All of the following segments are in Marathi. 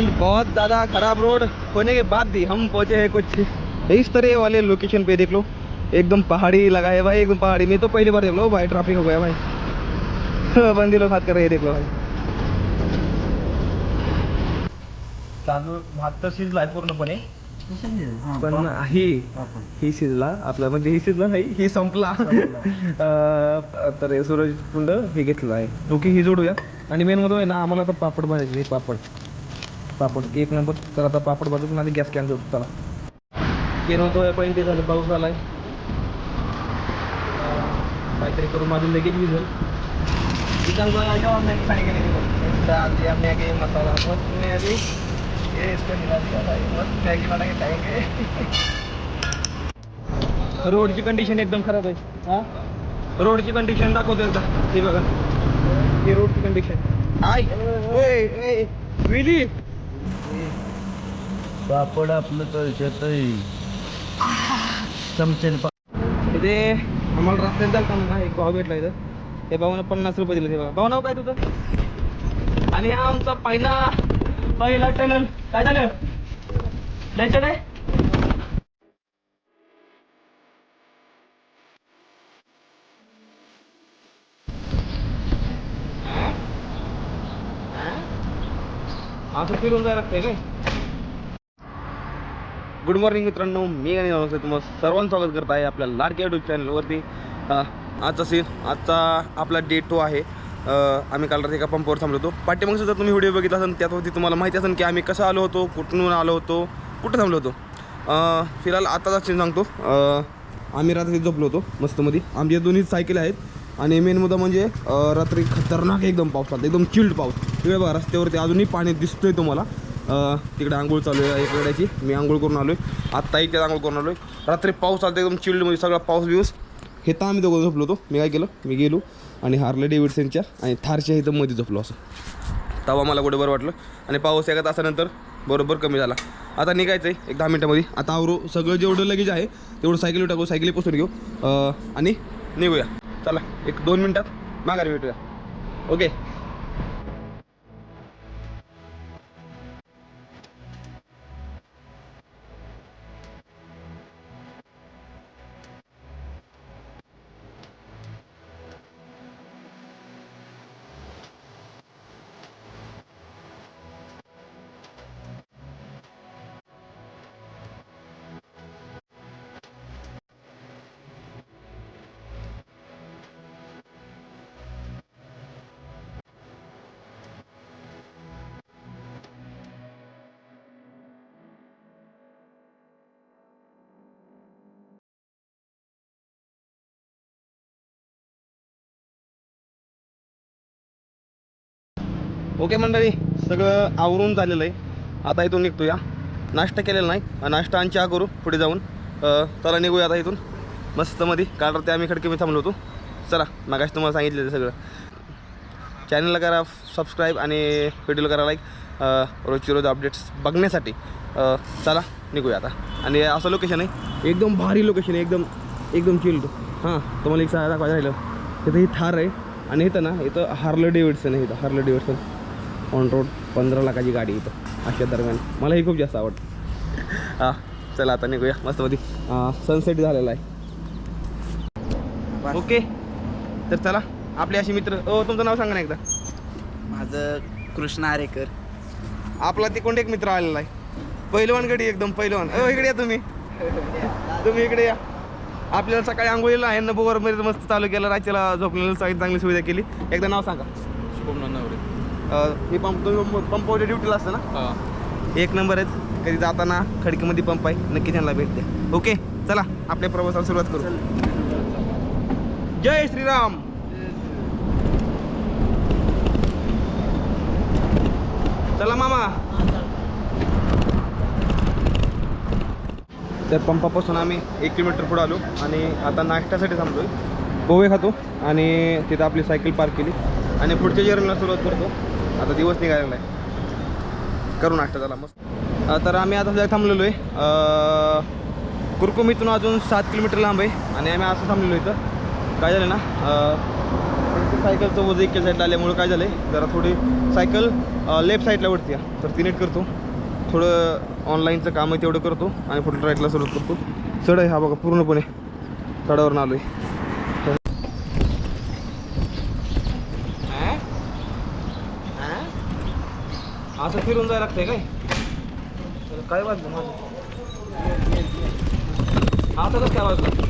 एंड बहुत ज़्यादा खराब रोड होने के बाद भी हम पहुंचे हैं कुछ इस तरह वाले लोकेशन पे देख लो। एकदम पहाड़ी लगा है भाई एकदम पहाड़ी में तो पहली बार देख लो भाई ट्रैफिक हो गया भाई। बंदी लोग हाथ कर रहे हैं देख लो भाई। तांदूळ भात तर शिजलाय पूर्णपणे. पण ही ही शिजला आपला म्हणजे ही शिजला नाही ही संपला. अं, तर हे सूरज कुंड हे घेतलं आहे. ओके ही जोडूया. आणि मेन मध्ये आहे ना आम्हाला आता पापड भाजायचे पापड. पापड. एक नंबर तर आता पापड भाजून आधी गॅस कॅन जोडतो चला केलं होतं आलाय. अं, काहीतरी करून लगेच ये रोडची कंडिशन एकदम खराब आहे. हा? रोडची कंडिशन दाखवतो एकदा हे बघा. ही रोडची कंडिशन आय विली. पापड आपलं तळच्यात चमच्याने इथे आम्हाला रस्त्यात जाताना ना एक भाव भेटला इथं. ते भावना पन्नास रुपये दिले ते बघा भाऊ नाव काय तुझं? आणि हा आमचा पहिला पहिला टनल काय झालं? जायचं असं फिरून जायला लागतंय काय? गुड मॉर्निंग मित्रांनो मी आणि नमस्ते तुम्हाला सर्वांचं स्वागत करत आहे आपल्या लाडक्या यूट्यूब चॅनलवरती आजचा सीन आजचा आपला डे टू आहे. आम्ही काल रात्री एका पंपावर थांबलो होतो. पाठीमागचा जर तुम्ही व्हिडिओ बघितला असेल त्यावरती तुम्हाला माहिती असेल की आम्ही कसं आलो होतो कुठून आलो होतो कुठं थांबलो होतो. फिलहाल आत्ताचा सीन सांगतो. आम्ही रात्री झोपलो होतो मस्तमध्ये. आमच्या दोन्ही सायकल आहेत. आणि मेन मुद्दा म्हणजे रात्री खतरनाक एकदम पाऊस आला एकदम चिल्ड पाऊस. तिकडे बघा रस्त्यावरती अजूनही पाणी दिसतोय तुम्हाला. तिकडे आंघोळ चालू आहे इकड्याची मी आंघोळ करून आलो आहे आत्ता इथे आंघोळ करून आलो आहे रात्री पाऊस आला एकदम चिल्डमध्ये सगळा पाऊस बिऊस. हे तर आम्ही दोघं झोपलो होतो. मी काय केलं? मी गेलो आणि हार्ले डेव्हिडसनच्या आणि थारच्या इथं मध्ये झोपलो असं. तवा मला कुठे बरं वाटलं. आणि पाऊस एका तासानंतर बरोबर कमी झाला. आता निघायचं आहे एक दहा मिनटामध्ये आता आवरू सगळं जेवढं लगेज आहे तेवढं सायकली टाकू सायकली पुसून घेऊ. आणि निघूया. चला एक दोन मिनटात माघारी भेटूया. ओके. ओके मंडळी सगळं आवरून झालेलं आहे. आता इथून निघतोया. नाश्ता केलेला नाही नाश्ता आणि चहा करू पुढे जाऊन. चला निघूया आता इथून. मस्त मध्ये काल रात्री आम्ही खडके मी थांबलो होतो. चला मागाशी तुम्हाला सांगितलेलं ते सगळं. चॅनलला करा सबस्क्राईब आणि व्हिडिओला करा लाईक रोजची रोज अपडेट्स बघण्यासाठी. चला निघूया आता. आणि असं लोकेशन आहे. एकदम भारी लोकेशन आहे एकदम एकदम चिल्ड हां तुम्हाला एक सहा दाखवायला राहिलं. तिथं ही थार आहे. आणि इथं ना इथं हार्लं डेव्हिडसन आहे इथं हार्लं डेव्हिडसन ऑन रोड पंधरा लाखाची गाडी इथं अशा दरम्यान. मला ही खूप जास्त आवडतं. हां चला आता निघूया. मस्तमध्ये सनसेट झालेला आहे. ओके तर चला आपले असे मित्र ओ तुमचं नाव सांगा ना एकदा. माझं कृष्ण आरेकर. आपला तिकोंड एक मित्र आलेला आहे. पहिलवान गडी एकदम पहिलवान इकडे या तुम्ही. तुम्ही इकडे या. आपल्याला सकाळी आंघोळीला आहे ना मध्ये मस्त चालू केलं राज्याला झोपलेलं चांगली सुविधा केली. एकदा नाव सांगा. शुभम नवरे हे पंप तुम्ही पंपावरच्या ड्युटीला असतं ना? एक नंबर आहेत. कधी जाताना खडकीमध्ये पंप आहे. नक्की त्यांना भेट द्या. ओके चला आपल्या प्रवासाला सुरुवात करू. जय श्रीराम! चला मामा. त्या पंपापासून आम्ही एक किलोमीटर पुढे आलो आणि आता नाश्त्यासाठी थांबलोय. पोहे खातो आणि तिथं आपली सायकल पार्क केली. आणि पुढच्या जर्नीला सुरुवात करतो. आता दिवस निघालेला आहे करू नाश्ता झाला मस्त. तर आम्ही आता सध्या थांबलेलो आहे. कुरकुम इथून अजून सात किलोमीटर लांब आहे आणि आम्ही असं थांबलेलो इथं. काय झालं ना सायकलचं वजन एका साईडला आल्यामुळं काय झालं आहे जरा थोडी सायकल लेफ्ट साईडला वरती आहे तर ती नीट करतो. थोडं ऑनलाईनचं काम आहे तेवढं करतो आणि फोटो राईटला सुरुवात करतो. चढ आहे हा बघा पूर्णपणे. चढावरून आलो आहे असं फिरून जायला लागतंय काय? तर काय वाजलं माझं? आता कसं काय वाजलं?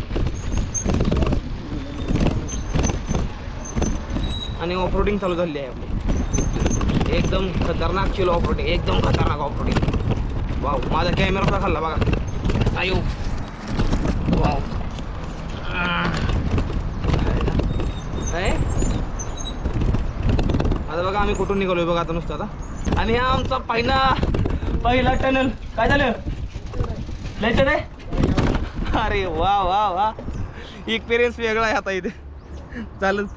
आणि ऑफरोडिंग चालू झाली आहे आपली. एकदम खतरनाक चिलो ऑफरोडिंग एकदम खतरनाक ऑफरोडिंग वाव माझा कॅमेरा सुद्धा खाल्ला बघा. आयो. वाव काय? आता बघा आम्ही कुठून निघालोय बघा आता नुसतं आता. आणि हा आमचा पहिला पहिला टनल काय झालं? लय चढ आहे? अरे वा वा वा. एक्सपिरियन्स वेगळा आहे आता इथे. चालत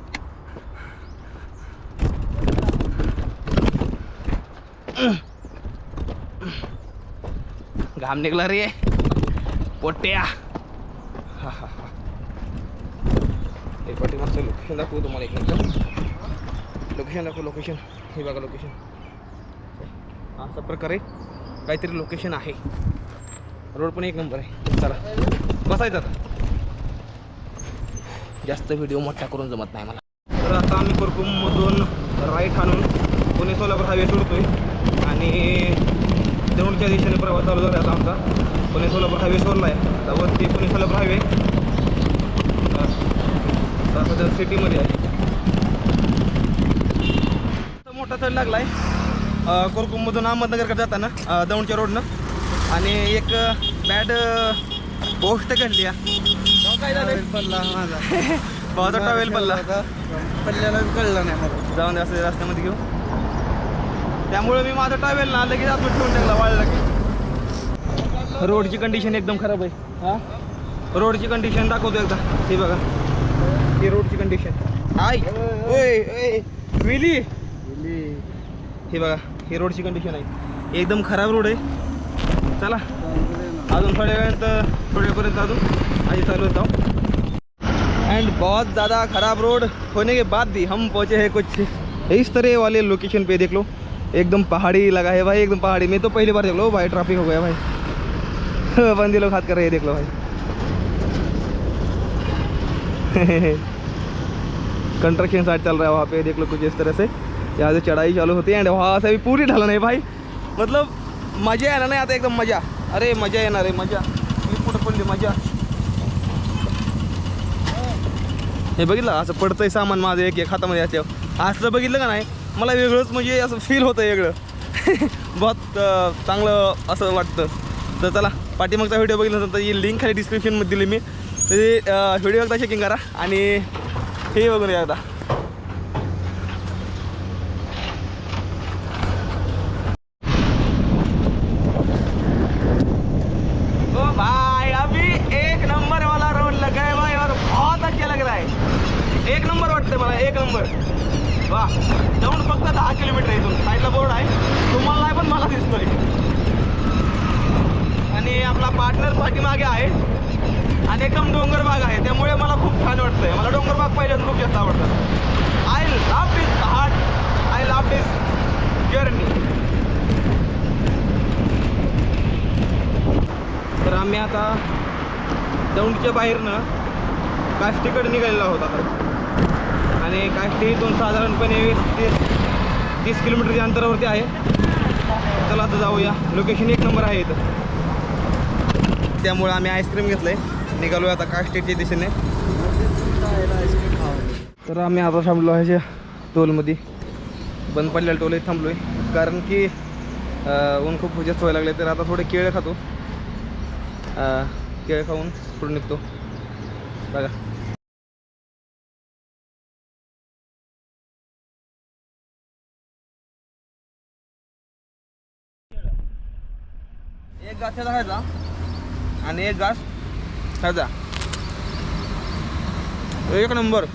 घाम निघला रे. पोट्या. एक पाठी हा लोकेशन दाखवू तुम्हाला एक मिनिट. लोकेशन दाखवू लोकेशन हे बघा लोकेशन अशा प्रकारे काहीतरी लोकेशन आहे. रोड पण एक नंबर आहे. चला. बसायचं आता. जास्त व्हिडिओ मोठा करून जमत नाही मला. तर आता आम्ही कुरकुममधून राईट आणून पुणे सोलापूर हायवे सोडतोय. आणि दौंडच्या दिशेने प्रवास चालू झाला आता आमचा. पुणे सोलापूर हायवे सोडला आहे आता वरती पुणे सोलापूर हायवे सध्या सिटीमध्ये आहे. मोठा चढ लागला आहे कोरकुममधून अहमदनगरकडे जाताना दौंडच्या रोडनं आणि एक बॅड गोष्ट घडली पडला माझा. भावाचा टॉवेल पडला पडल्याला कळलं नाही जाऊन असं रस्त्यामध्ये घेऊ त्यामुळे मी माझा टॉवेल ना लगेच आतमध्ये ठेवून टाकला वाळला की. रोडची कंडिशन एकदम खराब आहे. हा? रोडची कंडिशन दाखवतो एकदा. हे बघा. ही रोडची कंडिशन आय ओय ओय. मिली हे बघा. हे रोडची कंडिशन आहे. एकदम खराब रोड आहे. चला अजून थोड्या वेळात थोड्यापर्यंत अजून आधी चालू जाऊ. एंड बहुत ज़्यादा ख़राब रोड होने के बाद भी हम पहुँचे हैं कुछ इस तरह वाले लोकेशन पे देख लो। एकदम पहाड़ी लगा है भाई एकदम पहाड़ी। मैं तो पहली बार देख लो भाई ट्रैफिक हो गया भाई। बंदी लोग हाथ कर रहे हैं देख लो भाई। कंस्ट्रक्शन साइड चल रहा है वहाँ पे देख लो कुछ इस तरह से। यहाँ से चढ़ाई चालू होती है एंड वहाँ से भी पूरी ढलन है भाई। मतलब मजा येणार नाही आता एकदम मजा। अरे मजा येणार आहे मजा। मी कुठं पडली मजा। हे बघितलं असं पडतंय सामान माझं एक एक हातामध्ये असल्यावर असलं बघितलं का नाही मला वेगळंच म्हणजे असं फील होतं वेगळं. बहुत चांगलं असं वाटतं. तर चला पाठीमागचा व्हिडिओ बघितल्यानंतर ही लिंक खाली डिस्क्रिप्शनमध्ये दिली मी. तर व्हिडिओ एकदा चेकिंग करा आणि हे बघून या एकदा ओ भाई अभी एक नंबर वाला रोड लगा है भाई और बहुत अच्छा लग रहा है एक नंबर वाटतंय मला एक नंबर वा. जाऊन फक्त दहा किलोमीटर आहे इथून. साईडला बोर्ड आहे. तुम्हाला नाही पण मला दिसतोय. आणि आपला पार्टनर पाठीमागे आहे. आणि एकदम डोंगरबाग आहे. त्यामुळे मला खूप छान वाटतंय. मला डोंगरबाग पाहिजे खूप जास्त आवडतात I love this heart I love this journey तर आम्ही आता दौंडच्या बाहेरनं काष्टीकडे निघालेलो आहोत आता. आणि काष्टी इथून साधारणपणे वीस तीस तीस किलोमीटरच्या अंतरावरती आहे. चला आता जाऊया. लोकेशन एक नंबर आहे इथं. त्यामुळे आम्ही आईस्क्रीम घेतलं आहे निघालो आता काष्टीच्या दिशेने. तर आम्ही आता थांबलो आहे टोलमध्ये. बंद पडलेल्या टोल थांबलो आहे कारण की ऊन खूप जास्त व्हायला लागले तर आता थोडे केळं खातो. केळं खाऊन पुढे निघतो. बघा. एक घास ह्याचा. खायचा आणि एक घास ह्याचा. एक नंबर.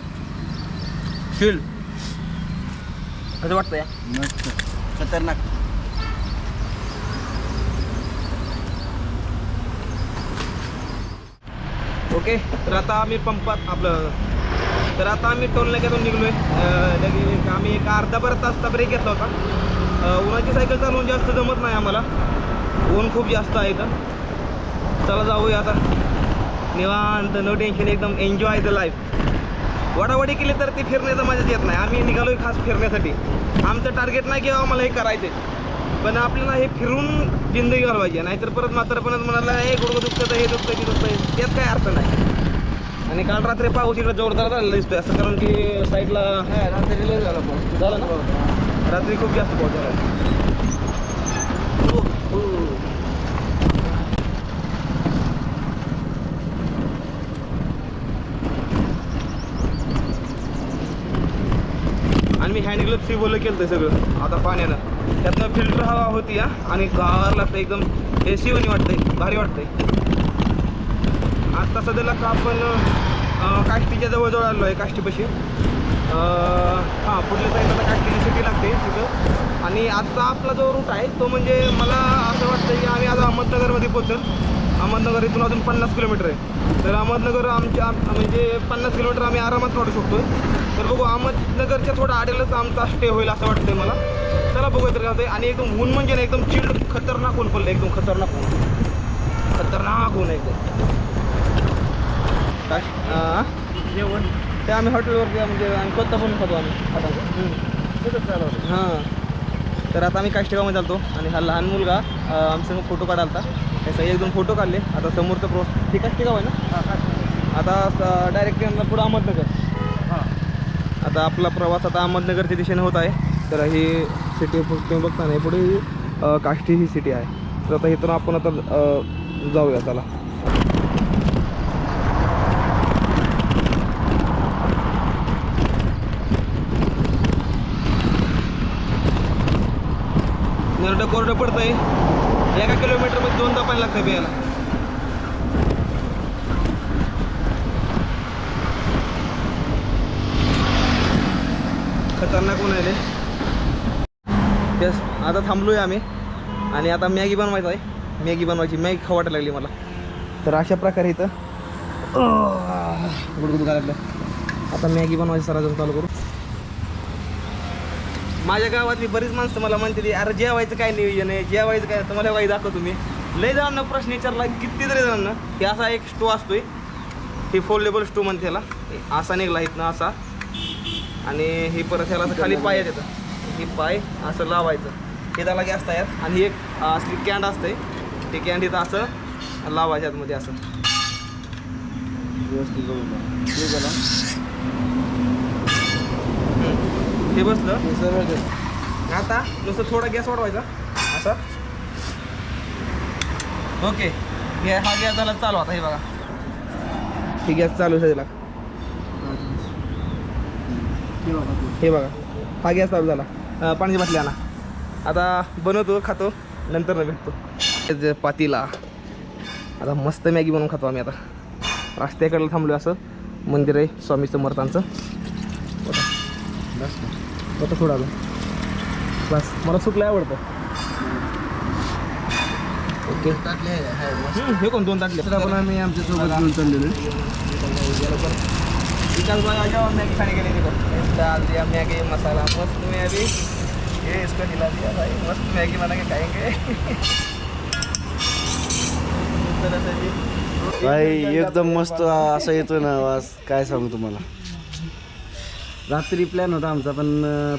शिल कसं वाटतं या मस्त. खतरनाक. ओके तर आता आम्ही पंपात आपलं. तर आता आम्ही टोल नाक्यातून निघलो आहे लगे आम्ही एक अर्धा बरं तासचा ब्रेक घेतला होता. उन्हाची सायकल चालवून जास्त जमत नाही आम्हाला. ऊन खूप जास्त आहे इथं. चला जाऊया आता. निवांत नो टेन्शन एकदम एन्जॉय द लाईफ वडावडी केली तर ती फिरण्याचा मजाच येत नाही. आम्ही निघालोय खास फिरण्यासाठी. आमचं टार्गेट नाही की आम्हाला हे करायचं पण आपल्याला हे फिरून जिंदगी घालवायची नाहीतर परत म्हातारपणात म्हणाला हे गुडगं दुखतं हे दुखतं ते दुखतं त्यात काय अर्थ नाही. आणि काल रात्री पाऊस इकडे जोरदार झालेला दिसतोय. असं कारण की साईडला रात्री लय झाला पाऊस. झालं ना? रात्री खूप जास्त पाऊस झाला हो, हो. आणि केलं सगळं. आता पाण्यानं. त्यातनं फिल्टर हवा होती हा. आणि गार लागतं एकदम ए सी वनी वाटतंय. भारी वाटतंय. आता सध्याला का आपण काष्टीच्या जवळजवळ आलो आहे काष्टीपाशी. हां पुढल्या साईडला काष्टीची सिटी लागते तिथं. आणि आत्ता आपला जो रूट आहे तो म्हणजे मला असं वाटतं की आम्ही आज अहमदनगरमध्ये पोहोचल. अहमदनगर इथून अजून पन्नास किलोमीटर आहे. तर अहमदनगर आमच्या म्हणजे पन्नास किलोमीटर आम्ही आरामात काढू शकतो तर बघू अहमदनगरच्या थोडं आडेलच आमचा स्टे होईल असं वाटतंय मला. चला बघूया तर काय आणि एकदम ऊन म्हणजे ना एकदम चिल्ड खतरनाक ऊन पडलं एकदम खतरनाक ऊन. खतरनाक ऊन एकदम काय? जेवण. ते आम्ही हॉटेलवरती म्हणजे आम्ही कोणता पण खातो आम्ही. आता हां. तर आता आम्ही काष्टगावमध्ये चालतो आणि हा लहान मुलगा आमचा फोटो काढालता. त्याचा एक दोन फोटो काढले. आता समोरचं प्रो ठीक आहे गाव आहे ना आता डायरेक्ट पुढं अहमदनगर. हां. आता आपला प्रवास आता अहमदनगरच्या दिशेने होत आहे. तर ही सिटी तुम्ही बघता नाही पुढे ही काष्टी ही सिटी आहे. तर आता इथून आपण आता जाऊया चला. नरडं कोरडं पडतंय. एका किलोमीटरमध्ये दोनदा पाणी लागतं बियाला. खतरनाक ऊन आहे रे. तेच आता थांबलोय आम्ही. आणि आता मॅगी बनवायचं आहे. मॅगी बनवायची मॅगी खाऊ लागली मला. तर अशा प्रकारे इथं गुडगुड घालायला आता मॅगी बनवायची सराजून चालू करू. माझ्या गावातली बरीच माणसं मला म्हणते ती, अरे जेवायचं काय नियोजन आहे? जेवायचं काय? तुम्हाला वाईट दाखव तुम्ही. लय जणांना प्रश्न विचारला कितीतरी जणांना. की असा एक स्टो असतोय ही फोल्डेबल स्टो म्हणते त्याला असा निघला इथनं असा. आणि ही परत ह्याला खाली पाय येतं ही पाय असं लावायचं. हे त्याला गॅस तयार. आणि ही एक असली कॅन्ड असते. ते कॅन्ड इथं असं लावायचं आतमध्ये असं. हे. हे बसलं. आता नुसतं थोडा गॅस वाढवायचा. असा. ओके. हे हा गॅस झाला चालू आता हे बघा. हे गॅस चालू आहे त्याला हे बघा. हे गॅस चालू झाला. पाण्याची बाटली आणा. आता बनवतो खातो नंतर न भेटतो. पातीला. आता मस्त मॅगी बनवून खातो आम्ही आता. रस्त्याकडे थांबलो असं. मंदिर आहे स्वामी समर्थांचं? होतं थोडं अजून. बस. मला सुकलं आवडतं. ओके. हे कोण दोन ताटले दुसरा पण आम्ही आमच्यासोबत घेऊन चाललेलो भाई आ जाओ मैगी खाने के लिए देखो डाल दिया मैगी मसाला मस्त में अभी ये इसको हिला दिया भाई मस्त मैगी बना के खाएंगे भाई एकदम मस्त असा येतोय ना आवाज. काय सांगू तुम्हाला? रात्री प्लॅन होता आमचा पण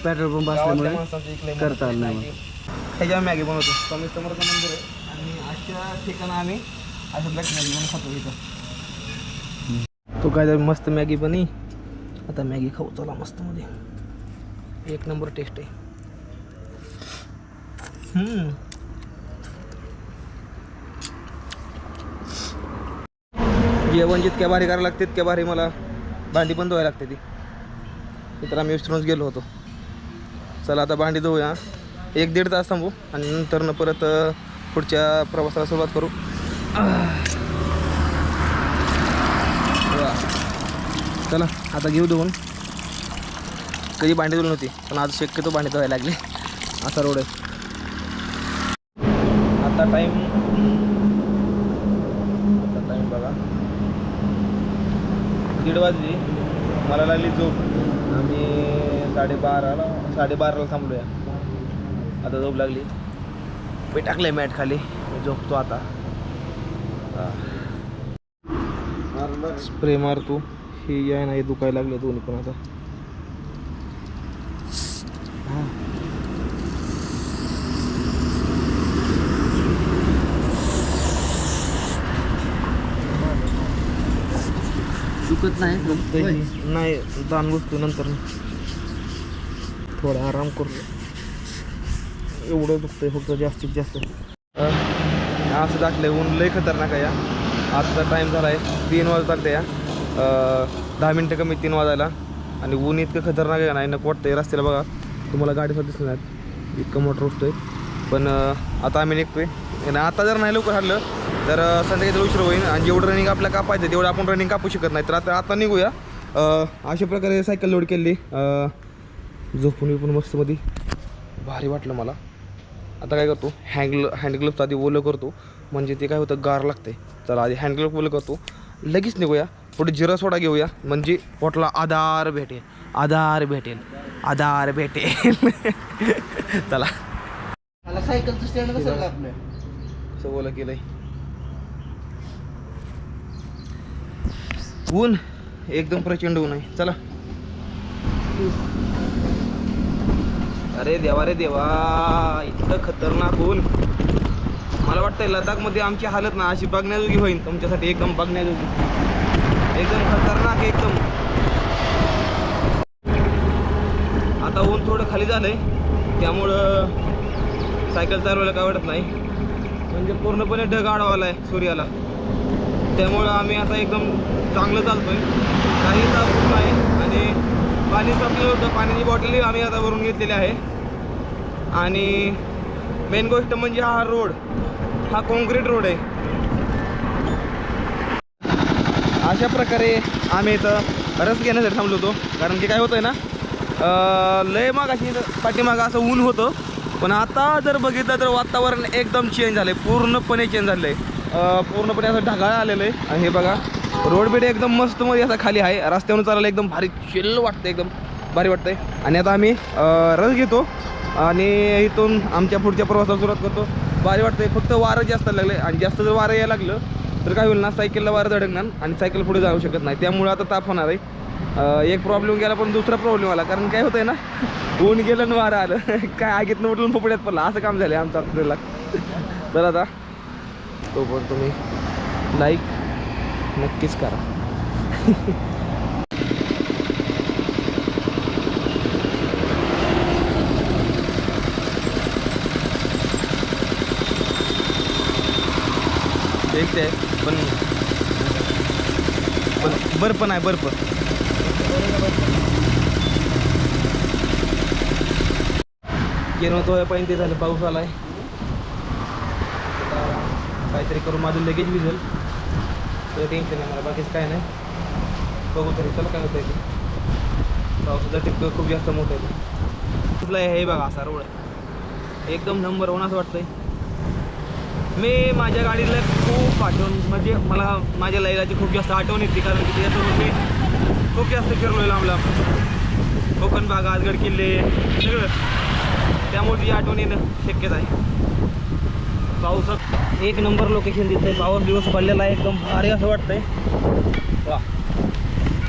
पेट्रोल पंप असल्यामुळे करता आलं नाही ह्याच्यावर मॅगी बनवतो. स्वामी समर्थ मंदिर आहे आणि अशा ठिकाणं आम्ही असं ब्लॅक मॅगी बनवून खातो इथं. तो काय मस्त मॅगी बनी. आता मॅगी खाऊ चला मस्त मध्ये एक नंबर टेस्ट आहे. जेवण जितक्या भारी करायला लागते तितक्या भारी मला भांडी पण धुवायला लागते ती. तर आम्ही विसरूनच गेलो होतो. चला आता भांडी धुवूया एक दीड तास थांबू आणि नंतर न परत पुढच्या प्रवासाला सुरुवात करू वा. चला आता घेऊ दोन कधी भांडी धुली नव्हती पण आज शक्यतो भांडी धुवायला लागली. असा रोड आहे. आता टाईम आता टाईम बघा. दीड वाजली. मला लागली झोप. आम्ही साडेबाराला साडेबाराला थांबलो आता झोप लागली. मी टाकले मॅट खाली. मी झोपतो आता. स्प्रे मारतो हे आहे ना हे दुखायला लागले दोन्ही पण आता. दुखत नाही नाही दान बसतो नंतर. थोडा आराम करतो एवढं दुखतंय फक्त जास्तीत जास्त. असं दाखलंय ऊन लय खतरनाक आहे या. आजचा टाईम झाला आहे तीन वाजता या. दहा मिनटं कमी तीन वाजायला. आणि ऊन इतकं खतरनाक आहे ना नको वाटतंय. रस्त्याला बघा तुम्हाला गाडीसुद्धा दिसणार नाहीत. इतकं मोठं रोखतोय पण आता आम्ही निघतोय. आणि आता जर नाही लवकर हल्लं तर संध्याकाळी उशीर होईल. आणि जेवढं रनिंग आपल्याला कापायचं तेवढं आपण रनिंग कापू शकत नाही. तर आता आता निघूया. अशा प्रकारे सायकल लोड केली. झोपून बिपून मस्तमध्ये भारी वाटलं मला. आता काय करतो? हँडग्ल हँडग्लोव्हचं आधी ओलं करतो. म्हणजे ते काय होतं गार लागते चला आधी हँडग्लोव्ह ओलं करतो. लगेच निघूया. पुढे जिरा सोडा घेऊया. म्हणजे पोटला आधार भेटेल. आधार भेटेल. आधार भेटेल. चला. सायकलचं स्टँड कसं आपलं असं ओलं केलंय. ऊन एकदम प्रचंड ऊन आहे. चला. अरे देवा रे देवा. इतकं खतरनाक ऊन. मला वाटतंय लडाखमध्ये आमची हालत ना अशी बघण्याजोगी होईल तुमच्यासाठी एकदम बघण्याजोगी. एकदम खतरनाक एकदम. आता ऊन थोडं खाली झालंय. त्यामुळं सायकल चालवायला काय वाटत नाही. म्हणजे पूर्णपणे ढग आडवाला आहे सूर्याला. त्यामुळं आम्ही आता एकदम चांगलं चालतोय. काही तापून नाही आणि पाणी संपलं होतं. पाण्याची बॉटलही आम्ही आता भरून घेतलेली आहे. आणि मेन गोष्ट म्हणजे हा रोड हा कॉन्क्रीट रोड आहे. अशा प्रकारे आम्ही इथं रस घेण्यासाठी थांबलो होतो. कारण की काय होतं आहे ना लय मागाशी पाठीमागं असं ऊन होतं. पण आता जर बघितलं तर वातावरण एकदम चेंज झालं आहे पूर्णपणे चेंज झालं आहे पूर्णपणे असं ढगाळ आलेलं आहे. आणि हे बघा रोड बेड एकदम मस्त मध्ये असा खाली आहे. रस्त्यावरून चालायला एकदम भारी शिल्ल वाटतं एकदम भारी वाटतंय. आणि आता आम्ही रस घेतो. आणि इथून आमच्या पुढच्या प्रवासाला सुरुवात करतो. भारी वाटतंय. फक्त वारं जास्त लागलं आणि जास्त जर वारं यायला लागलं तर काय होईल ना सायकलला वारं धडकणार आणि सायकल पुढे जाऊ शकत नाही. त्यामुळे आता ताप होणार आहे. एक प्रॉब्लेम गेला पण दुसरा प्रॉब्लेम आला. कारण काय होतंय ना ऊन गेलं आणि वारं आलं. काय आगीतनं उठून पोपड्यात पडला. असं काम झालं आमचं आपल्याला तर आता तो पण तुम्ही लाईक नक्कीच करा. एक ते आहे पण बर पण बर्फ बर्फ. गेलो तो पण ते झालं पाऊस आला आहे काहीतरी करून माझं लगेच भिजेल. तर टेन्शन नाही मला बाकीच काय नाही. बघू तरी चला काय होतं ते. पावसाचा टिपकं खूप जास्त मोठं आहे. कुठला हे बघा असा रोड एकदम नंबर वन असं वाटतंय. मी माझ्या गाडीला खूप आठवण म्हणजे मला माझ्या लैलाची खूप जास्त आठवण येते कारण की त्याच्यासोबत मी खूप जास्त फिरलोय लांब लांब. कोकण भाग आजगड किल्ले सगळं. त्यामुळे तिची आठवण येणं शक्यच आहे. पावसात एक नंबर लोकेशन दिसतंय पाऊस दिवस पडलेला आहे एकदम भारी असं वाटतंय. वा.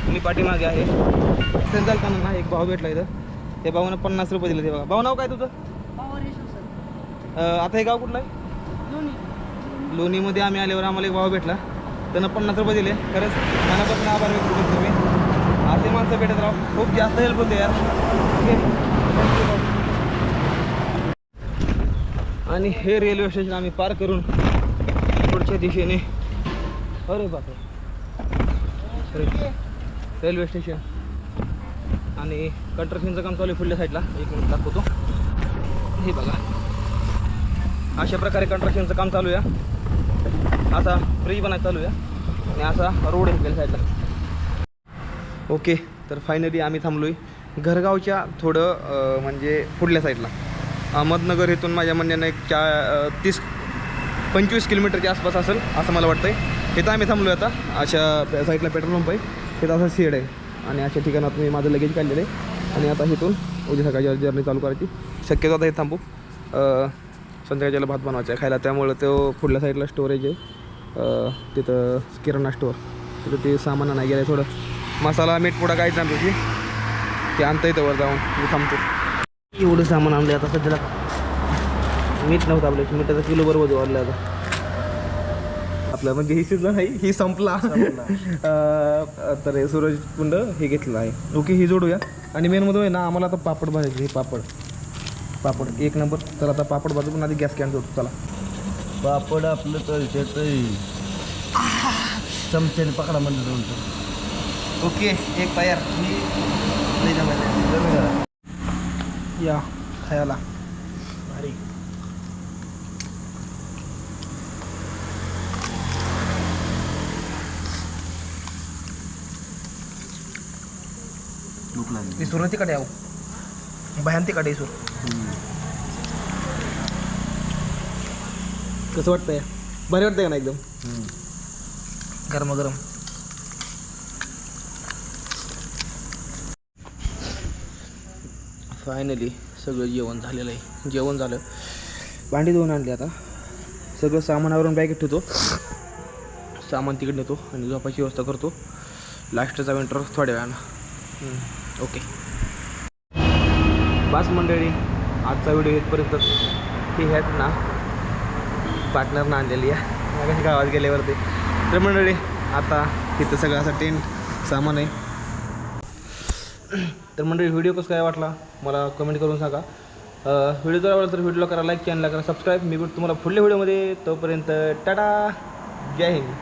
मी पाठीमागे आहे. रस्त्याने चालताना ना एक भाऊ भेटला इथं. ते भाऊनं पन्नास रुपये दिले ते बघा. भाऊ नाव काय तुझं? आता हे गाव कुठलं आहे? लोणीमध्ये आम्ही आल्यावर आम्हाला एक भाव भेटला. त्यांना पन्नास रुपये दिले. खरंच मनापासून आभार व्यक्त करतो मी. असे माणसं भेटत राहू. खूप जास्त हेल्प होते यार. ओके आणि हे रेल्वे स्टेशन आम्ही पार करून पुढच्या दिशेने. अरे बापरे. रेल्वे स्टेशन आणि कंट्रक्शनचं काम चालू आहे पुढल्या साईडला एक मिनिट दाखवतो. हे बघा. अशा प्रकारे कंट्रक्शनचं काम चालू आहे. असा ब्रिज बनायचं चालू आहे. आणि असा रोड आहे साईडला ओके तर फायनली आम्ही थांबलो आहे घरगावच्या थोडं म्हणजे पुढल्या साईडला अहमदनगर इथून माझ्या म्हणण्यानं एक चा तीस पंचवीस किलोमीटरच्या आसपास असेल असं मला वाटतं आहे इथं आम्ही थांबलो आता. अशा साईडला पेट्रोल पंप आहे. तिथं असं शेड आहे. आणि अशा ठिकाणात मी माझं लगेज काढलेलं आहे. आणि आता इथून उद्या सकाळची जर्नी चालू करायची. शक्यतो आता हे थांबू. संध्याकाळच्याला भात बनवायचा आहे खायला. त्यामुळं तो पुढल्या साईडला स्टोरेज आहे. तिथं किराणा स्टोअर तिथं ते सामान नाही गेलं थोडं. मसाला मीठ पुडा काहीच नाही तुझी ते आणता येतं वर जाऊन. मी थांबतो. एवढं सामान आणलं आता सध्याला. मीठ नव्हतं आपल्या मिठाचा किलो बरोबर वाढलं आता. आपलं म्हणजे ही शिजला आहे. ही संपला. तर हे सूरज कुंड हे घेतलं आहे. ओके ही जोडूया. आणि मेनमध्ये म्हणजे आहे ना आम्हाला आता पापड भाजायचे हे पापड. पापड. एक नंबर. तर आता पापड भाजू पण आधी गॅस कॅन जोडतो. चला. पापड आपलं तळते चमच्याने पकडा म्हणजे ओके एक तयार. या खायला. भारी. भूक लागली. इसूर भयान तिकडे इसूर कसं वाटतंय? बरे वाटतंय का ना एकदम? गरमागरम. फायनली सगळं जेवण झालेलं आहे. जेवण झालं. भांडी धुवून आणली आता. सगळं सामानावरून बॅगेत ठेवतो. सामान तिकडे नेतो आणि झोपायची व्यवस्था करतो. लास्टचा विंटर थोड्या वेळानं. ओके बास मंडळी आजचा व्हिडिओ इथपर्यंतच ते ह्यात ना पार्टनरनं आणलेली आहे. मग गावात गेल्यावरती. तर मंडळी आता तिथं सगळं असं टेंट सामान आहे. तर मंडळी व्हिडिओ कसं काय वाटला? मला कमेंट करून सांगा. व्हिडिओ जर आवडला तर व्हिडिओला करा लाईक चॅनलला करा सबस्क्राईब मी तुम्हाला पुढल्या व्हिडिओमध्ये. तोपर्यंत टाटा! जय हिंद.